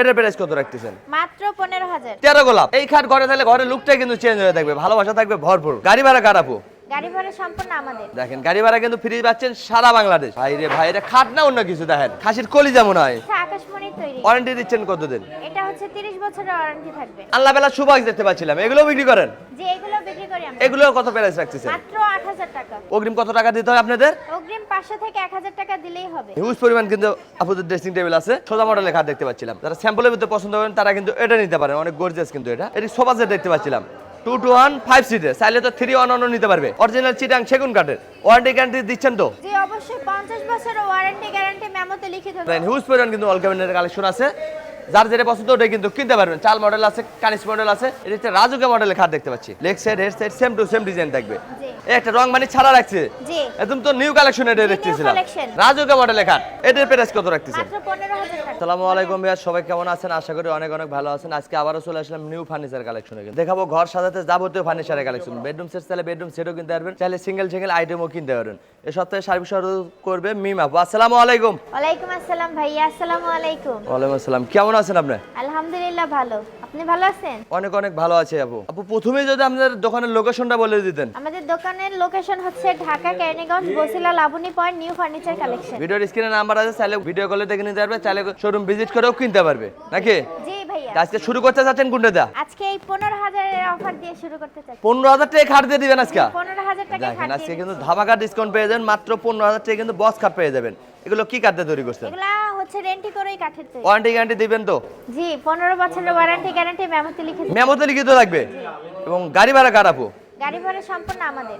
এটার প্রাইস কত রাখতেছেন? মাত্র পনেরো হাজার। তেরো গোলাপ। এই খাট ঘরে থাকলে ঘরের লুকটাই কিন্তু চেঞ্জ হয়ে থাকবে ভালোবাসা থাকবে ভরপুর। গাড়ি ভাড়া কারাপু গাড়ি ভাড়া সম্পূর্ণ আমাদের। দেখেন গাড়ি ভাড়া কিন্তু ফ্রি পাচ্ছেন সারা বাংলাদেশ। ভাই রে ভাই খাট না অন্য কিছু দেখেন। খাসির কলি যেমন হয়। তৈরি। ওয়ারেন্টি দিচ্ছেন কতদিন? এটা হচ্ছে তিরিশ বছরের ওয়ারেন্টি থাকবে। আল্লাহ বেলা সুবাস দেখতে পাচ্ছিলাম। এগুলো বিক্রি করেন? যে এগুলো বিক্রি করি আমরা। এগুলো কত প্রাইস রাখতেছেন? মাত্র আট হাজার টাকা। অগ্রিম কত টাকা দিতে হয় আপনাদের? অগ্রিম পাঁচশো থেকে এক হাজার টাকা দিলেই হবে। হিউজ পরিমাণ কিন্তু আপনাদের ড্রেসিং টেবিল আছে। সোজা মডেলের খাট দেখতে পাচ্ছিলাম। যারা স্যাম্পলের ভিতরে পছন্দ করেন তারা কিন্তু এটা নিতে পারেন। অনেক গর্জিয়াস কিন্তু এটা। এটি সোফা সেট দেখতে পাচ্ছিলাম। টু টু ওয়ান ফাইভ সিটের চাইলে তো থ্রি ওয়ান ওয়ানও নিতে পারবে। অরিজিনাল চিটাং সেগুন কাঠের ওয়ারেন্টি গ্যারান্টি দিচ্ছেন তো? যে অবশ্যই। পঞ্চাশ বছরের ওয়ারেন্টি গ্যারান্টি মেমোতে লিখে দেবে হিউজ পরিমাণ কিন্তু অল ক্যাবিনেটের কালেকশন আছে। যার যেটা পছন্দ ওটাই কিন্তু কিনতে পারবেন। চাল মডেল আছে কানিস মডেল আছে। এটা হচ্ছে রাজুকে মডেলের খাট দেখতে পাচ্ছি। Leg side head side same to same design থাকবে। জি। একটা রং মানে ছাড়া রাখছে। জি। একদম তো নিউ কালেকশন এটা দেখতেছিলাম। রাজুকে মডেলের খাট এটার প্রাইস কত রাখতেছেন? আসসালামু আলাইকুম ভাইয়া সবাই কেমন আছেন? আশা করি অনেক অনেক ভালো আছেন। আজকে আবারও চলে আসলাম নিউ ফার্নিচার কালেকশনে দেখাবো ঘর সাজাতে যাবতীয় ফার্নিচারের কালেকশন বেডরুম সেট চাইলে বেডরুম সেটও কিনতে পারবেন। চাইলে সিঙ্গেল সিঙ্গেল আইটেমও কিনতে পারবেন। এ সপ্তাহে সার্ভিস সরবরাহ করবে মিম আপু। আসসালামু আলাইকুম। ওয়ালাইকুম আসসালাম ভাইয়া। আসসালামু আলাইকুম। ওয়ালাইকুম আসসালাম। কেমন আছেন আপনি? আলহামদুলিল্লাহ ভালো। আপনি ভালো আছেন? অনেক অনেক ভালো আছে আপু। আপু প্রথমেই যদি আপনাদের দোকানের লোকেশনটা বলে দিতেন। আমাদের দোকানের লোকেশন হচ্ছে Dhaka Keraniganj Basila Laboni point new furniture collection. ভিডিওর স্ক্রিনে নাম্বার আছে চাইলে ভিডিও কলে দেখে নিতে পারবে চাইলে শোরুম ভিজিট করেও কিনতে পারবে। নাকি? জি ভাইয়া। আজকে শুরু করতে চাচ্ছেন কোনটা দেয়া আজকে এই পনেরো হাজারের অফার দিয়ে শুরু করতে চাচ্ছি। পনেরো হাজার টাকা খাট দিয়ে দিবেন আজকে? পনেরো হাজার টাকা দেখেন আজকে কিন্তু ধামাকা ডিসকাউন্ট পেয়ে যাবেন মাত্র পনেরো হাজার টাকা কিন্তু বক্স কাপ পেয়ে যাবেন। এগুলো কি দিয়ে তৈরি করছেন? এগুলা হচ্ছে রেন্টি করেই কাঠের তৈরি। ওয়ারেন্টি গ্যারান্টি দিবেন তো? জি পনেরো বছরের ওয়ারেন্টি গ্যারান্টি মেমোতে লিখে মেমোতে লিখিত থাকবে এবং গাড়ি ভাড়া কার আপু? গাড়ি ভাড়া সম্পূর্ণ আমাদের।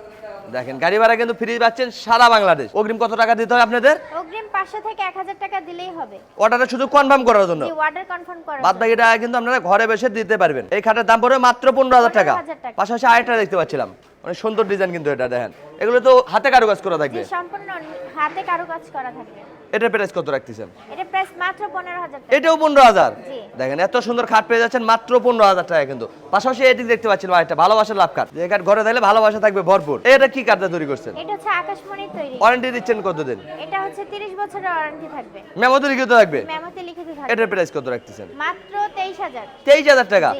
দেখেন গাড়ি ভাড়া কিন্তু ফ্রি পাচ্ছেন সারা বাংলাদেশ। অগ্রিম কত টাকা দিতে হয় আপনাদের? অগ্রিম পাঁচশো থেকে এক হাজার টাকা দিলেই হবে। অর্ডারটা শুধু কনফার্ম করার জন্য। জি অর্ডার কনফার্ম করা বাদ বাকি টাকা কিন্তু আপনারা ঘরে বসে দিতে পারবেন। এই খাটের দাম পড়বে মাত্র পনেরো হাজার টাকা। 15,000 টাকা। পাশাপাশি আরেকটা দেখতে পাচ্ছিলাম। অনেক সুন্দর ডিজাইন কিন্তু এটা দেখেন। এগুলো তো হাতে কারুকাজ করা থাকবে। সম্পূর্ণ হাতে কারুকাজ করা থাকবে। এটার প্রাইস কত রাখতেছেন? এটা প্রাইস মাত্র পনেরো হাজার টাকা। এটাও পনেরো হাজার? জি। দেখেন এত সুন্দর খাট পেয়ে যাচ্ছেন মাত্র পনেরো হাজার টাকা কিন্তু। পাশাপাশি এটি দেখতে পাচ্ছেন একটা ভালোবাসার লাভ কাঠ যে কাঠ ঘরে দিলে ভালোবাসা থাকবে ভরপুর। এটা কি কাঠটা তৈরি করছেন? এটা হচ্ছে আকাশমণি তৈরি। ওয়ারেন্টি দিচ্ছেন কতদিন? এটা হচ্ছে তিরিশ বছরের ওয়ারেন্টি থাকবে। মেমোতে লিখিত থাকবে? মেমোতে লিখিত থাকবে। এটার প্রাইস কত রাখতেছেন? মাত্র তেইশ হাজার। টাকা।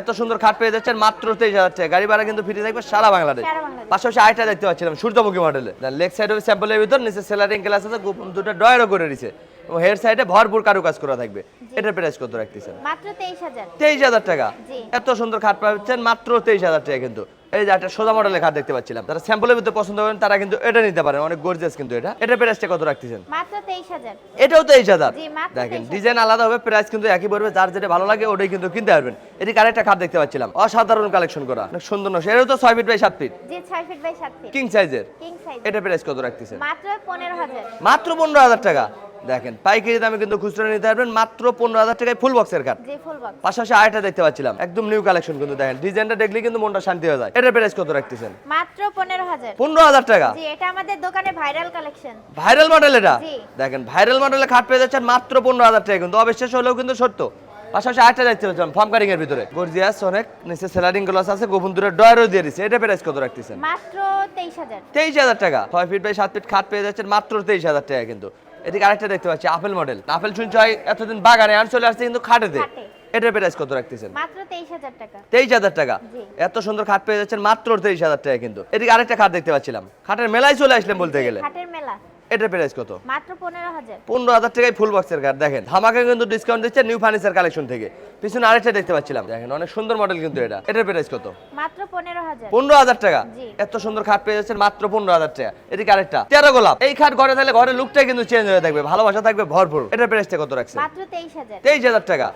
এত সুন্দর খাট পেয়ে যাচ্ছেন মাত্র তেইশ হাজার টাকা। গাড়ি ভাড়া কিন্তু ফ্রি থাকবে সারা বাংলাদেশ। পাশাপাশি আইটা দেখতে পাচ্ছিলাম সূর্যমুখী মডেলে লেগ সাইড হবে স্যাম্পলের ভিতর নিচে সেলারিং ক্লাস আছে দুটো ড্রয়ারও করে দিছে। এবং হেড সাইডে ভরপুর কারুকাজ করা থাকবে। এটার প্রাইস কত রাখতেছেন? মাত্র তেইশ হাজার টাকা। জি। এত সুন্দর খাট পাচ্ছেন মাত্র তেইশ হাজার টাকা কিন্তু। এই যে একটা সোজা মডেলের খাট দেখতে পাচ্ছিলাম। তারা স্যাম্পলের ভিতরে পছন্দ করেন তারা কিন্তু এটা নিতে পারেন। অনেক গর্জিয়াস কিন্তু এটা। এটার প্রাইসটা কত রাখতেছেন? মাত্র তেইশ হাজার। এটাও তেইশ হাজার। জি, মাত্র দেখেন ডিজাইন আলাদা হবে প্রাইস কিন্তু একই পড়বে। যার যেটা ভালো লাগে ওটাই কিন্তু কিনতে পারবেন। এটি আরেকটা খাট দেখতে পাচ্ছিলাম। অসাধারণ কালেকশন করা। অনেক সুন্দর নকশা। এটাও তো ছয় ফিট বাই সাত ফিট যে ছয় ফিট বাই সাত ফিট কিং সাইজের কিং সাইজ এটা প্রাইস কত রাখতেছেন? মাত্র পনেরো হাজার। মাত্র পনেরো হাজার টাকা। দেখেন পাইকারি দামে কিন্তু খুচরা নিতে পারবেন মাত্র পনেরো হাজার টাকায় ফুল বক্সের বক্স পাশাপাশি আরেকটা দেখতে পাচ্ছিলাম একদম নিউ কালেকশন কিন্তু দেখেন ডিজাইনটা দেখলে কিন্তু মনটা শান্তি হয়ে যায়। এটার প্রাইস কত রাখতেছেন? মাত্র পনেরো হাজার। পনেরো হাজার টাকা? এটা আমাদের দোকানে ভাইরাল কালেকশন ভাইরাল মডেল এটা? দেখেন ভাইরাল মডেলে খাট পেয়ে যাচ্ছেন মাত্র পনেরো হাজার টাকা কিন্তু অবিশ্বাস হলেও কিন্তু সত্য। পাশাপাশি আরেকটা দেখতে পাচ্ছিলাম ফর্ম কারিং এর ভিতরে। গর্জিয়াস অনেক নিচে সেলারিং গ্লাস আছে গোপন দূরে ডয়ারও দিয়ে দিচ্ছে এটা প্রাইস কত রাখতেছেন? মাত্র তেইশ হাজার। তেইশ হাজার টাকা। ছয় ফিট বাই সাত ফিট খাট পেয়ে যাচ্ছেন মাত্র তেইশ হাজার টাকা কিন্তু। এদিকে আরেকটা দেখতে পাচ্ছি আপেল মডেল আপেল শুনছি হয় এতদিন বাগানে আর চলে আসছে কিন্তু খাটেতে খাটে। এটার প্রাইস কত রাখতেছেন? মাত্র তেইশ হাজার টাকা। তেইশ হাজার টাকা? এত সুন্দর খাট পেয়ে যাচ্ছেন মাত্র তেইশ হাজার টাকা কিন্তু। এদিকে আরেকটা খাট দেখতে পাচ্ছিলাম। খাটের মেলায় চলে আসলেন বলতে গেলে। খাটের মেলা। এটার প্রাইস কত? মাত্র পনেরো হাজার। পনেরো হাজার টাকায় ফুল বক্সের কার্ড দেখেন ধামাকা কিন্তু ডিসকাউন্ট দিচ্ছে নিউ ফার্নিচার কালেকশন থেকে। পিছনে আরেকটা দেখতে পাচ্ছিলাম। দেখেন অনেক সুন্দর মডেল কিন্তু এটা। এটার প্রাইস কত? মাত্র পনেরো হাজার। পনেরো হাজার টাকা? এত সুন্দর খাট পেয়ে যাচ্ছেন মাত্র পনেরো হাজার টাকা। এদিকে আরেকটা তেরো গোলাপ। এই খাট ঘরে থাকলে ঘরের লুকটাই কিন্তু চেঞ্জ হয়ে থাকবে ভালোবাসা থাকবে ভরপুর। এটার প্রাইসটা কত রাখছে মাত্র তেইশ হাজার। টাকা।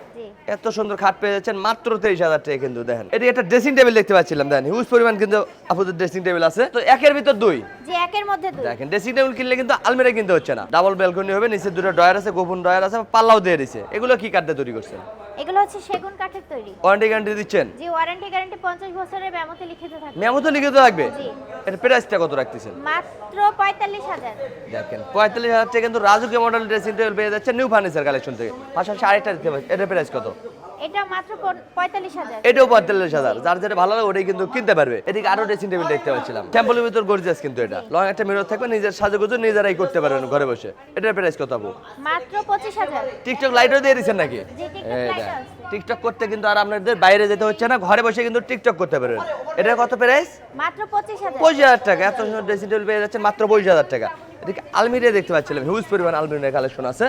এত সুন্দর খাট পেয়ে যাচ্ছেন মাত্র তেইশ হাজার টাকা কিন্তু দেখেন। এটি একটা ড্রেসিং টেবিল দেখতে পাচ্ছিলাম দেখেন। হিউজ পরিমাণ কিন্তু আপনাদের ড্রেসিং টেবিল আছে। তো একের ভিতর দুই। যে একের মধ্যে দুই। দেখেন ড্রেসিং টেবিল কিনলে কিন্তু আলমিরা কিনতে হচ্ছে না। ডাবল ব্যালকনি হবে নিচে দুটো ডয়ার আছে গোপন ডয়ার আছে পাল্লাও দিয়ে দিছে। এগুলো কি কাঠ দিয়ে তৈরি করছেন? এগুলো হচ্ছে সেগুন কাঠের তৈরি। ওয়ারেন্টি গ্যারান্টি দিচ্ছেন? যে ওয়ারেন্টি গ্যারান্টি পঞ্চাশ বছরের মেমোতে লিখিত থাকে মেমো তো লিখিত থাকবে? জি। এটা প্রাইসটা কত রাখতেছেন? মাত্র পঁয়তাল্লিশ হাজার। দেখেন পঁয়তাল্লিশ হাজার টাকা কিন্তু রাজুকে মডেল ড্রেসিং টেবিল পেয়ে যাচ্ছে নিউ ফার্নিচার কালেকশন থেকে। পাশাপাশি আরেকটা দিতে পারছি এটার প্রাইস কত? এটা মাত্র এটাও যার যেটা ভালো লাগে ওটাই কিন্তু কিনতে পারবে। এদিকে আরও ড্রেসিং টেবিল দেখতে পাচ্ছিলাম। স্যাম্পলের ভিতর গর্জিয়াস কিন্তু এটা। লং একটা মিরর থাকবে নিজের সাজুগুজু নিজেরাই করতে পারবেন ঘরে বসে। এটার প্রাইস কত আপু? মাত্র পঁচিশ হাজার। টিকটক লাইটও দিয়ে নাকি। টিকটক করতে কিন্তু আর আপনাদের বাইরে যেতে হচ্ছে না ঘরে বসে কিন্তু টিকটক করতে পারবেন। এটার কত প্রাইস মাত্র পঁচিশ হাজার। টাকা। এত সুন্দর ড্রেসিং টেবিল পেয়ে যাচ্ছে মাত্র পঁচিশ হাজার টাকা। এদিকে আলমিরিয়া দেখতে পাচ্ছিলাম। হিউজ পরিমাণ আলমিরিয়ার কালেকশন আছে।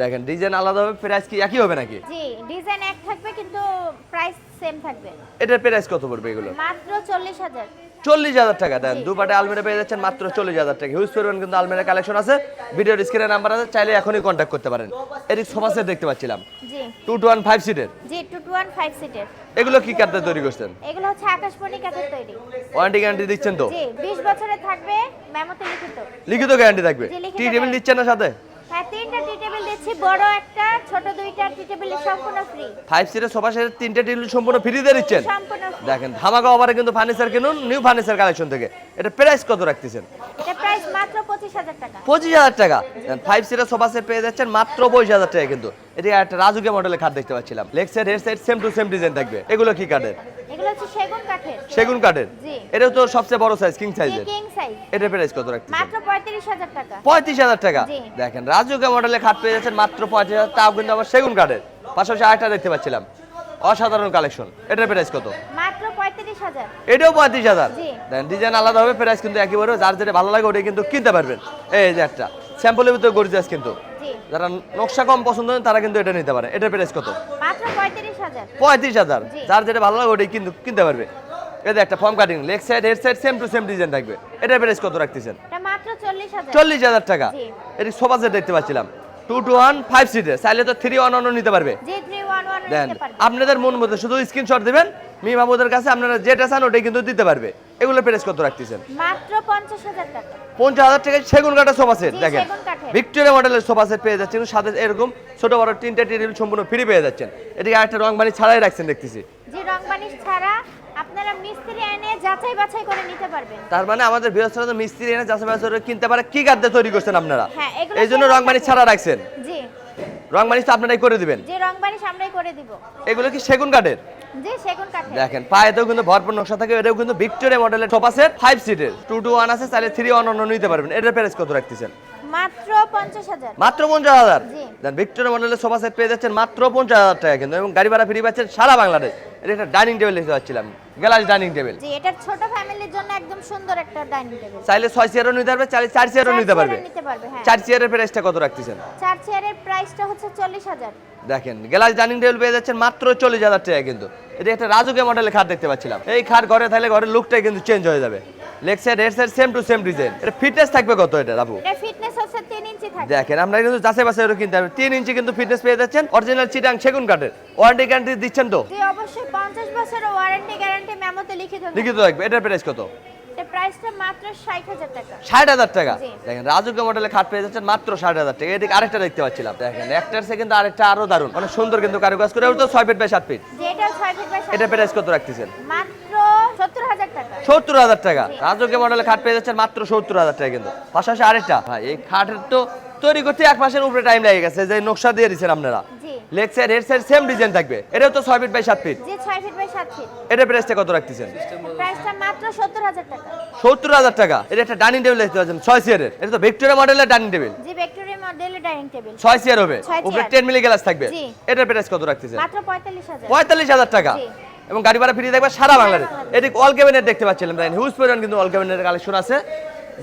দেখেন ডিজাইন আলাদা হবে প্রাইস কি একই হবে নাকি? জি ডিজাইন এক থাকবে কিন্তু প্রাইস সেম থাকবে। এটার প্রাইস কত পড়বে এগুলো? মাত্র চল্লিশ হাজার। চল্লিশ হাজার টাকা দেন দুপাটে আলমিরা পেয়ে যাচ্ছেন মাত্র চল্লিশ হাজার টাকা। হিউজ পরিমাণ কিন্তু আলমিরা কালেকশন আছে। ভিডিওর স্ক্রিনে নাম্বার আছে চাইলে এখনই কন্ট্যাক্ট করতে পারেন। এদিক সোফা সেট দেখতে পাচ্ছিলাম। জি। টু টু ওয়ান ফাইভ সিটের জি টু টু ওয়ান ফাইভ সিটের এগুলো কি কাঠতে তৈরি করছেন? এগুলো হচ্ছে আকাশমণি কাঠের তৈরি। ওয়ারেন্টি গ্যারান্টি দিচ্ছেন তো? জি বিশ বছরে থাকবে মেমোতে লিখিত। লিখিত গ্যারান্টি থাকবে? টি টেবিল দিচ্ছেন না সাথে? হ্যাঁ তিনটা টি টেবিল দিচ্ছি বড় একটা ছোট দুইটা টি টেবিল সম্পূর্ণ ফ্রি ফাইভ সিটের সোফা সেটের তিনটে টেবিল সম্পূর্ণ ফ্রি দিয়ে দিচ্ছেন? সম্পূর্ণ দেখেন ধামাকা অফারে কিন্তু ফার্নিচার কিনুন নিউ ফার্নিচার কালেকশন থেকে। এটা প্রাইস কত রাখতেছেন? এটা প্রাইস মাত্র পঁচিশ হাজার টাকা। ফাইভ সিটের সোফা সেট পেয়ে যাচ্ছেন মাত্র পঁচিশ হাজার টাকা কিন্তু। এদিকে একটা রাজুকে মডেলের খাট দেখতে পাচ্ছিলাম। Leg side head side same to same design থাকবে। এগুলো কি কাঠের এগুলো হচ্ছে সেগুন কাঠের। সেগুন কাঠের। এটাও তো সবচেয়ে বড় সাইজ কিং সাইজের কিং সাইজ এটা প্রাইস কত রাখতেছেন? মাত্র পঁয়ত্রিশ হাজার টাকা। দেখেন রাজুকে মডেলের খাট পেয়ে যাচ্ছেন মাত্র পঁয়ত্রিশ হাজার তাও কিন্তু আবার সেগুন কাঠের। পাশাপাশি আরেকটা দেখতে পাচ্ছিলাম অসাধারণ কালেকশন এটার প্রাইস কত? মাত্র এটাও পঁয়ত্রিশ হাজার? জি। দেখেন ডিজাইন আলাদা হবে প্রাইস কিন্তু একেবারে যার যেটা ভালো লাগে ওটাই কিন্তু কিনতে পারবেন। এই যে একটা স্যাম্পলের ভিতরে গর্জিয়াস কিন্তু। যারা নকশা কম পছন্দ করেন তারা কিন্তু এটা নিতে পারে। এটার প্রাইস কত? পঁয়ত্রিশ হাজার। যার যেটা ভালো লাগে ওটাই কিন্তু কিনতে পারবে। এই যে একটা form cutting leg side head side same to same design থাকবে। এটার প্রাইস কত রাখতেছেন? এটা মাত্র চল্লিশ হাজার। টাকা। জি। এটি সোফা সেট দেখতে পাচ্ছিলাম। টু টু ওয়ান ফাইভ সিটের চাইলে তো থ্রি ওয়ান ওয়ানও নিতে পারবে। ওয়ান ওয়ান দেন নিতে পারবে। আপনাদের মন মতো শুধু স্ক্রিনশট দিবেন। মি মাহমুদের কাছে আপনারা যেটা চান ওটাই কিন্তু দিতে পারবে। এগুলো প্রাইস কত রাখতেছেন? মাত্র পঞ্চাশ হাজার টাকা। পঞ্চাশ হাজার টাকা সেগুন কাঠের সোফা সেট দেখেন। ভিক্টোরিয়া মডেলের সোফা সেট পেয়ে যাচ্ছেন। সাথে এরকম ছোট বড় তিনটা টেবিল সম্পূর্ণ ফ্রি পেয়ে যাচ্ছেন। এদিকে আরেকটা রং বাড়ি ছাড়াই রাখছেন দেখতেছি। যে রং বানিশ ছাড়া আপনারা মিস্ত্রি এনে যাচাই বাছাই করে নিতে পারবেন। তার মানে আমাদের বৃহস্পতি তো মিস্ত্রি এনে যাচাই বাছাই করে কিনতে পারে কি কাঠে তৈরি করছেন আপনারা? হ্যাঁ, এই জন্য রং কাঠের। ছাড়া রাখছেন। জি। রং বাড়ি তো আপনারাই করে দিবেন। যে রং বানিশ আমরাই করে দিব। এগুলো কি সেগুন কাঠের? দেখেন পায়েতেও কিন্তু ভরপুর নকশা থাকে, এটাও কিন্তু ভিক্টোরিয়া মডেলের টপ আছে। ফাইভ সিটের টু টু ওয়ান আছে তাহলে থ্রি ওয়ান নিতে পারবেন। এটার প্রাইস কত রাখতেছেন? মাত্র পঞ্চাশ হাজার। মাত্র পঞ্চাশ হাজার? জি। দেন ভিক্টোরিয়া মডেলের সোফা সেট পেয়ে যাচ্ছেন মাত্র পঞ্চাশ হাজার টাকা কিন্তু এবং গাড়ি ভাড়া ফ্রি পাচ্ছেন সারা বাংলাদেশ। এটা একটা ডাইনিং টেবিল দেখতে পাচ্ছিলাম গ্লাস ডাইনিং টেবিল জি এটা ছোট ফ্যামিলির জন্য একদম সুন্দর একটা ডাইনিং টেবিল চাইলে ছয় চেয়ারও নিতে পারবে চাইলে চার চেয়ারও নিতে পারবে। নিতে পারবে হ্যাঁ। চার চেয়ারের প্রাইসটা কত রাখতেছেন? চার চেয়ারের প্রাইসটা হচ্ছে চল্লিশ হাজার। দেখেন গ্লাস ডাইনিং টেবিল পেয়ে যাচ্ছেন মাত্র চল্লিশ হাজার টাকা কিন্তু। এটা একটা রাজুকে মডেলের খাট দেখতে পাচ্ছিলাম। এই খাট ঘরে থাকলে ঘরের লুকটাই কিন্তু চেঞ্জ হয়ে যাবে। Side head side same to same design এটা ফিটনেস থাকবে কত এটা আপু এটা ফিটনেস হচ্ছে তিন ইঞ্চি থাকে দেখেন আমরা কিন্তু যাচাই বাছাই করে কিনতে হবে তিন ইঞ্চি কিন্তু ফিটনেস পেয়ে যাচ্ছেন। অরিজিনাল চিটাং সেগুন কাঠের ওয়ারেন্টি গ্যারান্টি দিচ্ছেন তো? জি অবশ্যই। পঞ্চাশ বছরের ওয়ারেন্টি গ্যারান্টি মেমোতে লিখিত থাকবে। লিখিত থাকবে। এটার প্রাইস কত? প্রাইসটা মাত্র টাকা। দেখেন রাজুকে খাট পেয়ে যাচ্ছেন মাত্র ষাট হাজার টাকা। এদিকে আরেকটা দেখতে পাচ্ছিলাম। দেখেন একটার সে কিন্তু আরেকটা আরও দারুণ। অনেক সুন্দর কিন্তু কারুকাজ করে। ওটা ফিট বাই সাত ফিট যে এটা ছয় ফিট বাই এটা প্রাইস কত রাখতেছেন? মাত্র সত্তর হাজার টাকা। রাজুকে মডেলের খাট পেয়ে যাচ্ছেন মাত্র সত্তর হাজার টাকা কিন্তু। পাশাপাশি আরেকটা। ভাই এই খাটের তো তৈরি করতে এক মাসের উপরে টাইম লেগে গেছে যে নকশা দিয়ে দিচ্ছেন আপনারা। Leg side head side same design থাকবে। এটাও তো ফিট বাই ফিট যে ছয় ফিট বাই সাত ফিট এটা প্রাইসটা কত রাখতেছেন? প্রাইসটা মাত্র সত্তর হাজার টাকা। হাজার এটা একটা ডাইনিং টেবিল দেখতে পাচ্ছেন ছয় চেয়ারের এটা তো ভিক্টোরিয়া মডেলের ডাইনিং টেবিল জি ভিক্টোরিয়া মডেলের ডাইনিং টেবিল ছয় চেয়ার হবে। উপরে মিলি গ্লাস থাকবে। প্রাইস কত রাখতেছেন? মাত্র হাজার। হাজার টাকা। জি। এবং গাড়ি ভাড়া ফ্রি থাকবে সারা বাংলাদেশ। এদিকে অল ক্যাবিনেট দেখতে পাচ্ছিলাম তাই হিউজ পরিমাণ কিন্তু অল ক্যাবিনেটের কালেকশন আছে।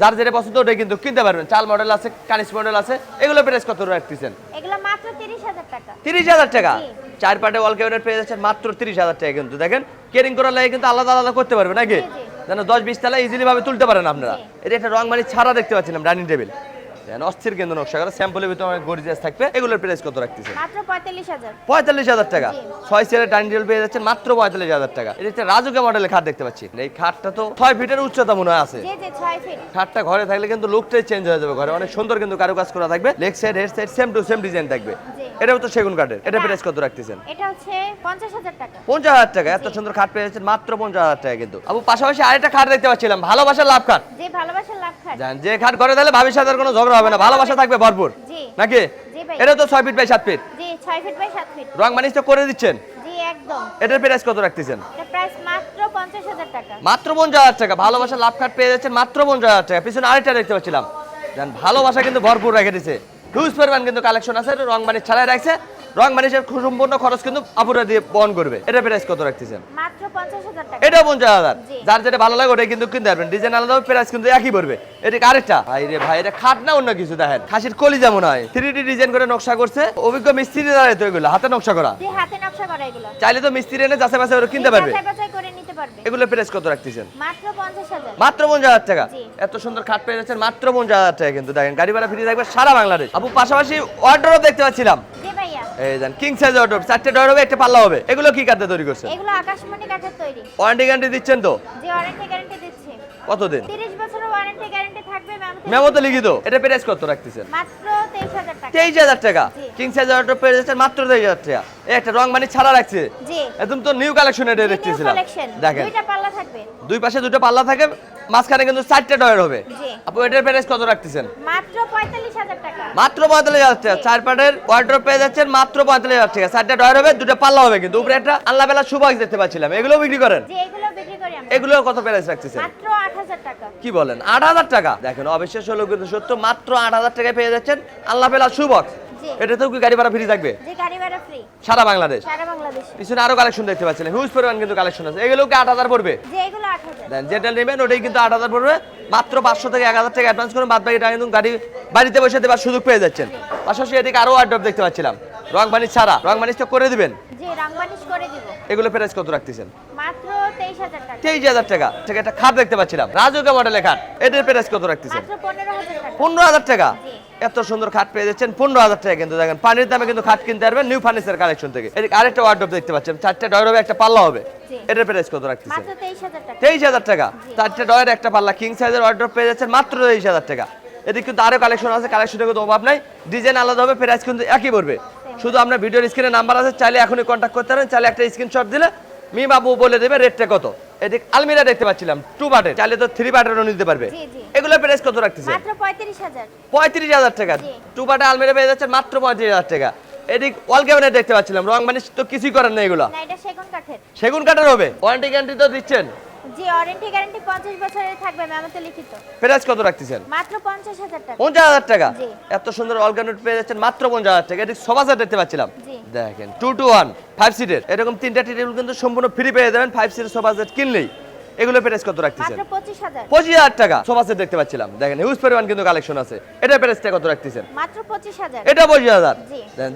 যার যেটা পছন্দ ওটাই কিন্তু কিনতে পারবেন। চাল মডেল আছে কানিস মডেল আছে। এগুলো প্রাইস কত রাখতেছেন? এগুলো মাত্র তিরিশ হাজার টাকা। তিরিশ হাজার টাকা? জি। চার পাটে অল ক্যাবিনেট পেয়ে যাচ্ছেন মাত্র তিরিশ হাজার টাকা কিন্তু। দেখেন কেরিং করার লাগে কিন্তু আলাদা আলাদা করতে পারবে নাকি। যেন দশ বিশ তালা ইজিলি ভাবে তুলতে পারেন আপনারা। এটা একটা রং মানি ছাড়া দেখতে পাচ্ছিলাম ডাইনিং টেবিল। অস্থির কিন্তু নকশা করা স্যাম্পলের ভিতরে অনেক গরিজাস থাকবে। এগুলোর প্রাইস কত রাখতেছে মাত্র পঁয়তাল্লিশ হাজার। পঁয়তাল্লিশ হাজার টাকা। জি। ছয় চেয়ারের ডাইনিং টেবিল পেয়ে যাচ্ছেন মাত্র পঁয়তাল্লিশ হাজার টাকা। এটা হচ্ছে রাজুকে মডেলের খাট দেখতে পাচ্ছি। এই খাটটা তো ছয় ফিটের উচ্চতা মনে হয় আছে। ফিট। খাটটা ঘরে থাকলে কিন্তু লুকটাই চেঞ্জ হয়ে যাবে ঘরে। অনেক সুন্দর কিন্তু কারুকাজ করা থাকবে। Leg side head side same to same design থাকবে। এটাও তো সেগুন কাঠের। এটা প্রাইস কত রাখতেছেন? এটা হচ্ছে পঞ্চাশ হাজার টাকা। পঞ্চাশ হাজার টাকা এত সুন্দর খাট পেয়ে যাচ্ছেন মাত্র পঞ্চাশ হাজার টাকা কিন্তু। আবু পাশাপাশি আরেকটা খাট দেখতে পাচ্ছিলাম ভালোবাসার লাভ খাট। যে ভালোবাসার লাভ খাট। জান যে খাট ঘরে তাহলে ভাবির সাথে কোনো ঝগড়া হবে না ভালোবাসা থাকবে ভরপুর। জি। নাকি? জি ভাই। এটা তো ছয় ফিট বাই সাত ফিট। জি ছয় ফিট বাই সাত ফিট। রং মানিস তো করে দিচ্ছেন। জি একদম। এটার প্রাইস কত রাখতেছেন? এটা প্রাইস মাত্র পঞ্চাশ হাজার টাকা। মাত্র পঞ্চাশ হাজার টাকা ভালোবাসা লাভ কার্ড পেয়ে যাচ্ছেন মাত্র পঞ্চাশ হাজার টাকা। পিছনে আরেকটা দেখতে পাচ্ছিলাম। দেন ভালোবাসা কিন্তু ভরপুর রেখে দিছে। হিউজ পরিমাণ কিন্তু কালেকশন আছে রং বানিশ ছাড়াই রাখছে। রং বানিশের সম্পূর্ণ খরচ কিন্তু আপুরা দিয়ে বহন করবে। এটা প্রাইস কত রাখতেছেন? মাত্র পঞ্চাশ হাজার টাকা। এটা পঞ্চাশ হাজার। জি। যার যেটা ভালো লাগে ওটাই কিন্তু কিনতে পারবেন। ডিজাইন আলাদা প্রাইস কিন্তু একই পড়বে। এটা আরেকটা? ভাই রে ভাই এটা খাট না অন্য কিছু দেখেন? খাসির কলি যেমন হয়। থ্রি ডি ডিজাইন করে নকশা করছে। অভিজ্ঞ মিস্ত্রি দ্বারা তো এগুলো হাতে নকশা করা। হাতে নকশা করা এগুলো। চাইলে তো মিস্ত্রি এনে যাচাই বাছাই করে কিনতে পারবে। বাছাই বাছাই করে পারবে? এগুলো প্রাইস কত রাখতেছেন? মাত্র পঞ্চাশ হাজার। মাত্র পঞ্চাশ হাজার টাকা? এত সুন্দর খাট পেয়ে যাচ্ছেন মাত্র পঞ্চাশ হাজার টাকা কিন্তু। দেখেন গাড়ি ভাড়া ফ্রি থাকবে সারা বাংলাদেশ। আপু পাশাপাশি অর্ডারও দেখতে পাচ্ছিলাম। এই জান কিং সাইজ অর্ডার চারটে ডর হবে একটা পাল্লা হবে। এগুলো কি কাঠে তৈরি করছেন? এগুলো আকাশমণি কাঠের তৈরি। ওয়ারেন্টি গ্যারান্টি দিচ্ছেন তো? জি ওয়ারেন্টি গ্যারান্টি দিচ্ছে। কতদিন? তিরিশ বছরের ওয়ারেন্টি গ্যারান্টি থাকবে মেমোতে লিখিত? এটা প্রাইস কত রাখতেছেন? মাত্র তেইশ হাজার টাকা। তেইশ হাজার টাকা? কিং সাইজ অর্ডার পেয়ে মাত্র তেইশ হাজার টাকা। এই একটা রং মানি ছাড়া রাখছে? জি। একদম তো নিউ কালেকশন এটা দেখতেছিলাম। দেখেন। দুইটা পাল্লা থাকবে। দুই পাশে দুটো পাল্লা থাকে মাঝখানে কিন্তু চারটে ডয়ার হবে। আপু এটার প্রাইস কত রাখতেছেন? মাত্র পঁয়তাল্লিশ হাজার টাকা। মাত্র পঁয়তাল্লিশ হাজার টাকা। চার পাটের ওয়ার্ড্রপ পেয়ে যাচ্ছেন মাত্র পঁয়তাল্লিশ হাজার টাকা। চারটা ডয়ার হবে দুটো পাল্লা হবে কিন্তু। উপরে একটা আল্লাহ বেলা সুবাস দেখতে পাচ্ছিলাম। এগুলো বিক্রি করেন? এগুলো এগুলো কত প্রাইস রাখতেছেন? মাত্র আট হাজার টাকা। কি বলেন? আট হাজার টাকা? দেখেন অবিশ্বাস হলো কিন্তু সত্য মাত্র আট হাজার টাকায় পেয়ে যাচ্ছেন আল্লাহ পেলা সুবক্স জি। এটাতেও কি গাড়ি ভাড়া ফ্রি থাকবে? যে গাড়ি ভাড়া ফ্রি সারা বাংলাদেশ? সারা বাংলাদেশে। পিছনে আরও কালেকশন দেখতে পাচ্ছেন। হিউজ পরিমাণ কিন্তু কালেকশন আছে। এগুলো কি আট হাজার পড়বে? যে এগুলো আট হাজার। দেন যেটা নেবেন ওটাই কিন্তু আট হাজার পড়বে। মাত্র পাঁচশো থেকে এক হাজার টাকা অ্যাডভান্স করুন বাদ বাকি টাকা কিন্তু গাড়ি বাড়িতে বসে দেওয়ার সুযোগ পেয়ে যাচ্ছেন। পাশাপাশি এদিকে আরও ওয়ার্ড্রপ দেখতে পাচ্ছিলাম। রং বানিশ ছাড়া। রং বানিশ তো করে দিবেন? যে রংবানিশ করে দিব। এগুলো প্রাইস কত রাখতেছেন? মাত্র তেইশ হাজার টাকা। তেইশ হাজার টাকা। থেকে একটা খাট দেখতে পাচ্ছিলাম। রাজুকা মডেলের খাট। এটার প্রাইস কত রাখতেছেন? মাত্র পনেরো হাজার টাকা। পনেরো হাজার টাকা? জি। এত সুন্দর খাট পেয়ে যাচ্ছেন। পনেরো হাজার টাকা কিন্তু দেখেন পানির দামে কিন্তু খাট কিনতে পারবেন নিউ ফার্নিচার কালেকশন থেকে। আরেকটা ওয়ার্ড্রপ দেখতে পাচ্ছেন চারটে ডয়ের একটা পাল্লা হবে। এটার প্রাইস কত রাখতেছেন? তেইশ হাজার টাকা। তেইশ চারটে ডয়ের একটা পাল্লা কিং সাইজের পেয়ে যাচ্ছেন মাত্র তেইশ হাজার টাকা। এদিকে কিন্তু আরও কালেকশন আছে কিন্তু অভাব নাই। ডিজাইন আলাদা হবে প্রাইস কিন্তু একই পড়বে। শুধু আপনার ভিডিওর স্ক্রিনে নাম্বার আছে চাইলে এখনই কন্ট্যাক্ট করতে পারেন চাইলে একটা স্ক্রিনশট দিলে মি বাবু বলে দেবে রেটটা কত? এদিক আলমিরা দেখতে পাচ্ছিলাম টু বাটের চাইলে তো থ্রি বাটেরও নিতে পারবে। এগুলো প্রাইস কত রাখতেছে? মাত্র পঁয়ত্রিশ হাজার। পঁয়ত্রিশ হাজার টাকা। টু বাটে আলমিরা পেয়ে যাচ্ছে মাত্র পঁয়ত্রিশ হাজার টাকা। এদিক ওয়াল ক্যাবিনেট দেখতে পাচ্ছিলাম রং মানে তো কিছুই করেন না এগুলো। না এটা সেগুন কাঠের। সেগুন কাঠের হবে। ওয়ারেন্টি গ্যারান্টি তো দিচ্ছেন। জি ওয়ারেন্টি গ্যারান্টি পঞ্চাশ বছরের থাকবে ম্যামতে লিখিত। প্রাইস কত রাখতেছেন? মাত্র পঞ্চাশ হাজার টাকা। পঞ্চাশ হাজার টাকা? জি। এত সুন্দর অর্গানুট পেয়ে যাচ্ছেন মাত্র পঞ্চাশ হাজার টাকা। এটি সেট দেখতে পাচ্ছিলাম। জি। দেখেন 2 টু ওয়ান ফাইভ সিটের এরকম তিনটা টেবিল কিন্তু সম্পূর্ণ ফ্রি পেয়ে যাবেন 5 সিটের সেট কিনলেই। এগুলো প্রাইস কত রাখতেছেন? পঁচিশ হাজার। টাকা। সোফা সেট দেখতে পাচ্ছিলাম। দেখেন হিউজ পরিমাণ কিন্তু কালেকশন আছে। এটা প্রাইসটা কত রাখতেছেন? মাত্র পঁচিশ হাজার। এটা পঁচিশ হাজার।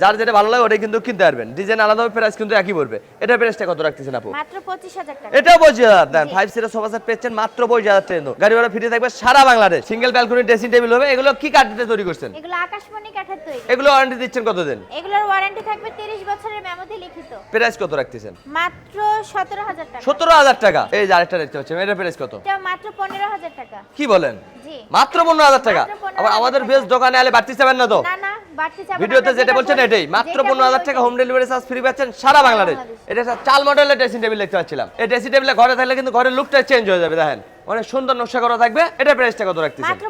যার যেটা ভালো লাগে ওটাই কিন্তু কিনতে পারবেন। ডিজাইন আলাদা প্রাইস কিন্তু একই পড়বে। এটা প্রাইসটা কত রাখতেছেন আপু? মাত্র পঁচিশ হাজার টাকা। এটাও পঁচিশ হাজার। দেন ফাইভ সিটের সোফা সেট পেয়েছেন মাত্র পঁচিশ হাজার টাকা গাড়ি ভাড়া ফ্রি থাকবে সারা Bangladesh. Single balcony dressing table হবে। এগুলো কি কাঠ তৈরি করছেন? এগুলো আকাশমণি কাঠের তৈরি। এগুলো ওয়ারেন্টি দিচ্ছেন কতদিন? এগুলোর ওয়ারেন্টি থাকবে তিরিশ বছরের মেমোতে লিখিত। প্রাইস কত রাখতেছেন? মাত্র সতেরো হাজার টাকা। সতেরো হাজার টাকা। এই যে আরেকটা দেখতে পাচ্ছেন এটা প্রাইস কত? এটা মাত্র পনেরো হাজার টাকা। কি বলেন? জি। মাত্র পনেরো হাজার টাকা? আবার আমাদের। বেশ দোকানে আলে বাড়তি চাবেন না তো? না না বাড়তি চাপ ভিডিওতে যেটা বলছেন এটাই। মাত্র পনেরো হাজার টাকা হোম ডেলিভারি চার্জ ফ্রি পাচ্ছেন সারা বাংলাদেশ। এটা চাল মডেলের ড্রেসিং টেবিল দেখতে পাচ্ছিলাম। এই ড্রেসিং টেবিলে ঘরে থাকলে কিন্তু ঘরের লুকটা চেঞ্জ হয়ে যাবে দেখেন। অনেক সুন্দর নকশা করা থাকবে। এটা প্রাইসটা কত রাখতেছেন? মাত্র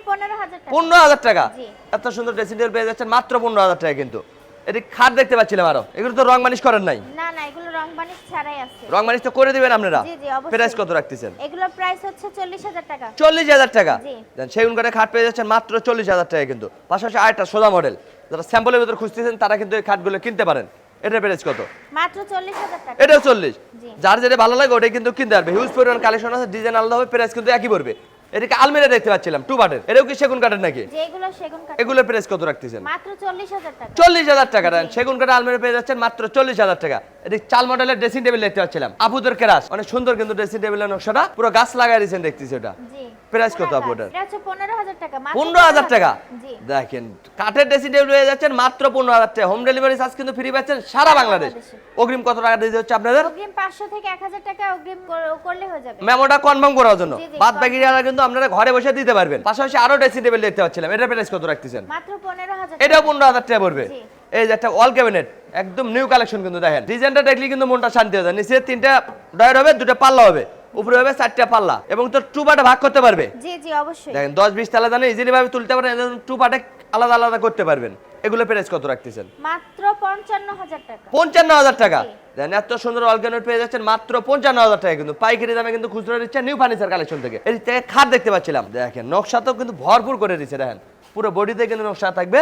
পনেরো হাজার টাকা। এত সুন্দর ড্রেসিং টেবিল পেয়ে যাচ্ছেন মাত্র পনেরো হাজার টাকা কিন্তু। এটি খাট দেখতে পাচ্ছিলাম আরও। এগুলো তো রং মানিশ করেন নাই। রং বানিশ ছাড়াই আছে। রং তো করে দিবেন আপনারা? জি, জি, অবশ্যই। প্রাইস কত রাখতেছেন? এগুলোর প্রাইস হচ্ছে চল্লিশ হাজার টাকা। চল্লিশ হাজার টাকা? জি। দেন সেগুন কাঠে খাট পেয়ে যাচ্ছেন মাত্র চল্লিশ হাজার টাকা কিন্তু। পাশাপাশি আরেকটা সোজা মডেল যারা স্যাম্পলের ভিতরে খুঁজতেছেন তারা কিন্তু এই খাটগুলো কিনতে পারেন। এটার প্রাইস কত? মাত্র চল্লিশ হাজার টাকা। এটাও চল্লিশ। জি। যার যেটা ভালো লাগে ওটাই কিন্তু কিনতে পারবে। হিউজ পরিমাণ কালেকশন আছে ডিজাইন আলাদা হবে প্রাইস কিন্তু একই পড়বে। এদিকে আলমিরা দেখতে পাচ্ছিলাম টু বাটের এটাও কি সেগুন কাঠের নাকি? যেগুলো সেগুন কাঠ এগুলো প্রাইস কত রাখতেছেন? মাত্র চল্লিশ হাজার টাকা। চল্লিশ হাজার টাকা দেন সেগুন কাঠের আলমিরা পেয়ে যাচ্ছেন মাত্র চল্লিশ হাজার টাকা। এটি চাল মডেলের ড্রেসিং টেবিল দেখতে পাচ্ছিলাম। আপুদের কেরাস। অনেক সুন্দর কিন্তু ড্রেসিং টেবিলের নকশাটা। পুরো গাছ লাগাই দিয়েছেন দেখতেছি ওটা। প্রাইস কত আপু কাঠ। ওটার? এটা হচ্ছে পনেরো হাজার টাকা দেখেন কাঠের ড্রেসিং টেবিল হয়ে যাচ্ছেন মাত্র পনেরো হাজার টাকা। হোম ডেলিভারি চার্জ কিন্তু ফ্রি পাচ্ছেন সারা বাংলাদেশ। অগ্রিম কত টাকা দিতে হচ্ছে আপনাদের? অগ্রিম পাঁচশো থেকে এক হাজার টাকা অগ্রিম করলে হয়ে যাবে। মেমোটা কনফার্ম করার জন্য। বাদ বাকি টাকা কিন্তু আপনারা ঘরে বসে দিতে পারবেন। পাশাপাশি আরও ড্রেসিং টেবিল দেখতে পাচ্ছিলাম। এটা প্রাইস কত রাখতেছেন? মাত্র পনেরো হাজার এটাও পনেরো হাজার টাকা পড়বে। এই যে একটা ওয়াল ক্যাবিনেট একদম নিউ কালেকশন কিন্তু দেখেন। ডিজাইনটা দেখলে কিন্তু মনটা শান্তি হয়ে যায়। নিচে তিনটা ডয়ার হবে দুটো পাল্লা হবে। উপরে হবে চারটা পাল্লা। এবং তো টু পার্টে ভাগ করতে পারবে। জি জি অবশ্যই। দেখেন দশ বিশ তালা জানে ইজিলি ভাবে তুলতে পারেন টু পার্টে আলাদা আলাদা করতে পারবেন। এগুলো প্রাইস কত রাখতেছেন? মাত্র পঞ্চান্ন হাজার টাকা। পঞ্চান্ন হাজার টাকা। দেন এত সুন্দর অর্গানোট পেয়ে যাচ্ছেন মাত্র পঞ্চান্ন হাজার টাকা কিন্তু। পাইকারি দামে কিন্তু খুচরো দিচ্ছে নিউ ফার্নিচার কালেকশন থেকে। এই থেকে খাট দেখতে পাচ্ছিলাম। দেখেন নকশা তো কিন্তু ভরপুর করে দিচ্ছে দেখেন। পুরো বডিতে কিন্তু নকশা থাকবে।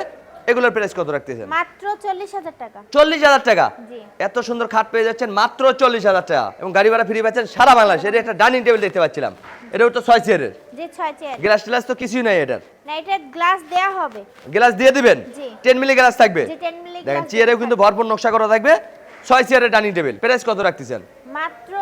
এগুলোর প্রাইস কত রাখতেছেন? মাত্র চল্লিশ হাজার টাকা। চল্লিশ হাজার টাকা? জি। এত সুন্দর খাট পেয়ে যাচ্ছেন মাত্র চল্লিশ হাজার টাকা। এবং গাড়ি ভাড়া ফ্রি পাচ্ছেন সারা বাংলাদেশ। এটা একটা ডাইনিং টেবিল দেখতে পাচ্ছিলাম। এটাও তো ছয় চেয়ারের জি ছয় চেয়ার গ্লাস টিলাস তো কিছুই নাই এটার। না এটা গ্লাস দেয়া হবে। গ্লাস দিয়ে দিবেন? জি। টেন মিলি গ্লাস থাকবে? জি, 10 মিলি দেখেন চেয়ারেও কিন্তু ভরপুর নকশা করা থাকবে। ছয় চেয়ারের ডাইনিং টেবিল প্রাইস কত রাখতেছেন? মাত্র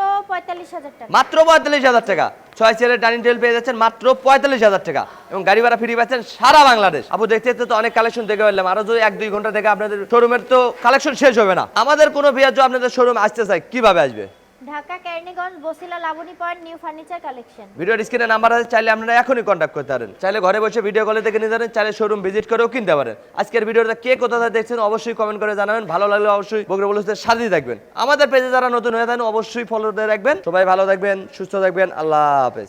মাত্র পঁয়তাল্লিশ হাজার টাকা। ছয় চেয়ারের ডাইনিং টেবিল পেয়ে যাচ্ছেন মাত্র পঁয়তাল্লিশ হাজার টাকা। এবং গাড়ি ভাড়া ফ্রি পাচ্ছেন সারা বাংলাদেশ। আপু, দেখতে দেখতে তো অনেক কালেকশন দেখে ফেললাম। আরও যদি এক দুই ঘণ্টা থেকে আপনাদের শোরুমের তো কালেকশন শেষ হবে না। আমাদের কোনো বিয়ার আপনাদের শোরুম আসতে চাই কীভাবে আসবে? Dhaka, Keraniganj, Basila, Laboni point, new furniture collection. ভিডিওর স্ক্রিনে নাম্বার আছে, চাইলে আপনারা এখনই কন্ট্যাক্ট করতে পারেন। চাইলে ঘরে বসে ভিডিও কলে দেখে নিতে পারেন, চাইলে শোরুম ভিজিট করেও কিনতে পারেন। আজকের ভিডিওটা কে কোথায় দেখছেন অবশ্যই কমেন্ট করে জানাবেন। ভালো লাগলে অবশ্যই বগরে বলুসের সাথেই থাকবেন। আমাদের পেজে যারা নতুন হয়ে থাকেন, অবশ্যই ফলো দিয়ে রাখবেন। সবাই ভালো থাকবেন, সুস্থ থাকবেন, আল্লাহ হাফেজ।